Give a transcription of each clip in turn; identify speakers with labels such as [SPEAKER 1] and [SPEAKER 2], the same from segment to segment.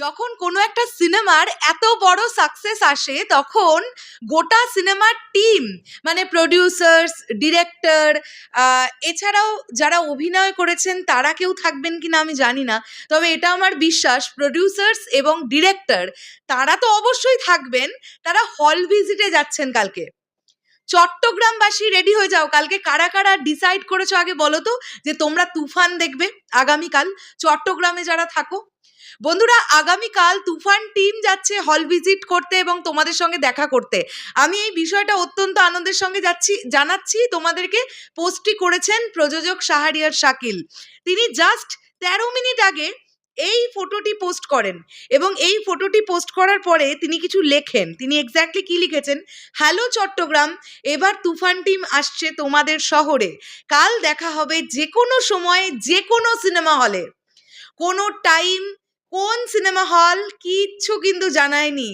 [SPEAKER 1] যখন কোনো একটা সিনেমার এত বড় সাকসেস আসে, তখন গোটা সিনেমার টিম মানে প্রডিউসার্স ডিরেক্টর এছাড়াও যারা অভিনয় করেছেন, তারা কেউ থাকবেন কিনা আমি জানি না। তবে এটা আমার বিশ্বাস প্রডিউসার্স এবং ডিরেক্টর তারা তো অবশ্যই থাকবেন, তারা হল ভিজিটে যাচ্ছেন কালকে। চট্টগ্রামবাসী রেডি হয়ে যাও, কালকে কারা কারা ডিসাইড করেছ আগে বলো তো, যে তোমরা তুফান দেখবে আগামীকাল। চট্টগ্রামে যারা থাকো বন্ধুরা, আগামীকাল তুফান টিম যাচ্ছে হল ভিজিট করতে এবং তোমাদের সঙ্গে দেখা করতে। আমি এই বিষয়টা অত্যন্ত আনন্দের সঙ্গে যাচ্ছি, জানাচ্ছি। তোমাদেরকে পোস্টটি করেছেন প্রযোজক শাহরিয়ার শাকিল। তিনি জাস্ট তেরো মিনিট আগে এই ফটোটি পোস্ট করেন এবং এই ফটোটি পোস্ট করার পরে তিনি কিছু লেখেন। তিনি এক্স্যাক্টলি কি লিখেছেন? হ্যালো চট্টগ্রাম, এবার তুফান টিম আসছে তোমাদের শহরে। কাল দেখা হবে যে কোনো সময়ে যে কোনো সিনেমা হলে কোনো টাইম কোন সিনেমা হল কিচ্ছু কিন্তু জানায়নি।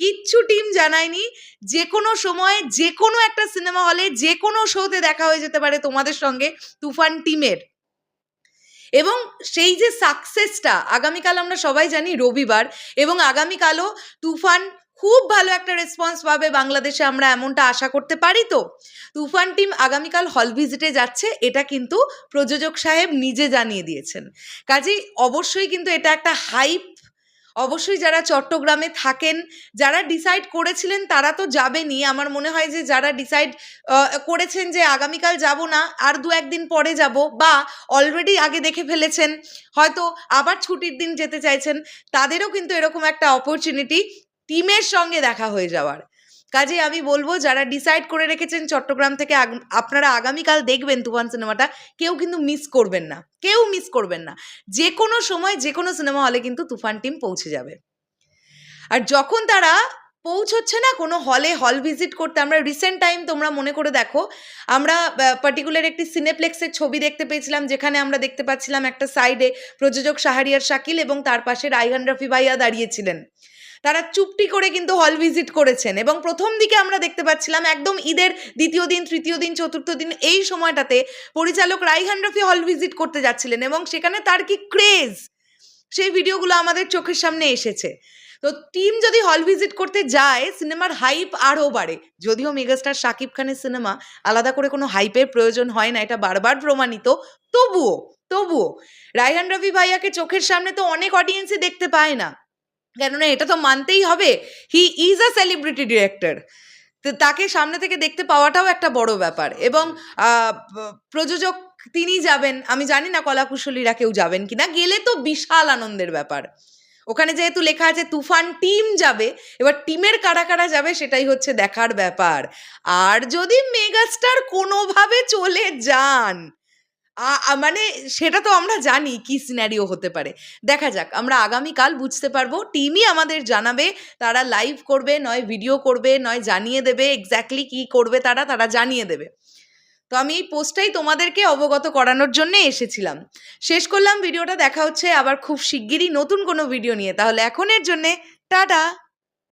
[SPEAKER 1] কিচ্ছু টিম জানায়নি। যে কোনো সময় যে কোনো একটা সিনেমা হলে যে কোনো শোতে দেখা হয়ে যেতে পারে তোমাদের সঙ্গে তুফান টিমের। এবং সেই যে সাকসেসটা আগামীকাল আমরা সবাই জানি রবিবার এবং আগামীকালও তুফান খুব ভালো একটা রেসপন্স পাবে বাংলাদেশে, আমরা এমনটা আশা করতে পারি তো? তুফান টিম আগামীকাল হল ভিজিটে যাচ্ছে, এটা কিন্তু প্রযোজক সাহেব নিজে জানিয়ে দিয়েছেন। কাজেই অবশ্যই কিন্তু এটা একটা হাইপ অবশ্যই যারা চট্টগ্রামে থাকেন, যারা ডিসাইড করেছিলেন তারা তো যাবেনই। আমার মনে হয় যে যারা ডিসাইড করেছেন যে আগামীকাল যাব না, আর দু একদিন পরে যাব, বা অলরেডি আগে দেখে ফেলেছেন, হয়তো আবার ছুটির দিন যেতে চাইছেন, তাদেরও কিন্তু এরকম একটা অপরচুনিটি টিমের সঙ্গে দেখা হয়ে যাওয়ার। কাজে আমি বলব, যারা ডিসাইড করে রেখেছেন চট্টগ্রাম থেকে আপনারা আগামীকাল দেখবেন তুফান সিনেমাটা, কেউ কিন্তু মিস করবেন না। কেউ মিস করবেন না। যে কোনো সময় যে কোনো সিনেমা হলে কিন্তু তুফান টিম পৌঁছে যাবে। আর যখন তারা পৌঁছচ্ছে না, কোনো হলে হল ভিজিট করতে, আমরা রিসেন্ট টাইম তোমরা মনে করে দেখো, আমরা পার্টিকুলার একটি সিনেপ্লেক্সের ছবি দেখতে পেয়েছিলাম, যেখানে আমরা দেখতে পাচ্ছিলাম একটা সাইডে প্রযোজক শাহরিয়ার শাকিল এবং তার পাশে রাইহান রফি ভাইয়া দাঁড়িয়েছিলেন তারা চুপটি করে কিন্তু হল ভিজিট করেছেন। এবং প্রথম দিকে আমরা দেখতে পাচ্ছিলাম একদম ঈদের দ্বিতীয় দিন, তৃতীয় দিন, চতুর্থ দিন এই সময়টাতে পরিচালক রাইহান রফি হল ভিজিট করতে যাচ্ছিলেন এবং সেখানে তার কি ক্রেজ সেই ভিডিওগুলো আমাদের চোখের সামনে এসেছে। তো টিম যদি হল ভিজিট করতে যায় সিনেমার হাইপ আরও বাড়ে। যদিও মেগাস্টার শাকিব খানের সিনেমা আলাদা করে কোনো হাইপের প্রয়োজন হয় না, এটা বারবার প্রমাণিত। তবুও তবুও রায়হান রবি ভাইয়াকে চোখের সামনে তো অনেক অডিয়েন্সই দেখতে পায় না। কেননা এটা তো মানতেই হবে। He is a celebrity director তাকে সামনে থেকে দেখতে পাওয়াটাও একটা বড় ব্যাপার এবং প্রযোজক তিনি যাবেন। আমি জানি না কলাকুশলীরা কেউ যাবেন কিনা। গেলে তো বিশাল আনন্দের ব্যাপার। ওখানে যেহেতু লেখা আছে, তুফান টিম যাবে। এবার টিমের কারা কারা যাবে সেটাই হচ্ছে দেখার ব্যাপার। আর যদি মেগাস্টার কোনোভাবে চলে যান মানে সেটা তো আমরা জানি কি সিনারিও হতে পারে। দেখা যাক, আমরা আগামীকাল বুঝতে পারব। টিমই আমাদের জানাবে, তারা লাইভ করবে, নয় ভিডিও করবে, নয় জানিয়ে দেবে এক্স্যাক্টলি কি করবে তারা তারা জানিয়ে দেবে। তো আমি এই পোস্টটাই তোমাদেরকে অবগত করানোর জন্য এসেছিলাম। শেষ করলাম ভিডিওটা দেখা হচ্ছে আবার খুব শিগগিরই নতুন কোনো ভিডিও নিয়ে। তাহলে এখনের জন্যে টাটা!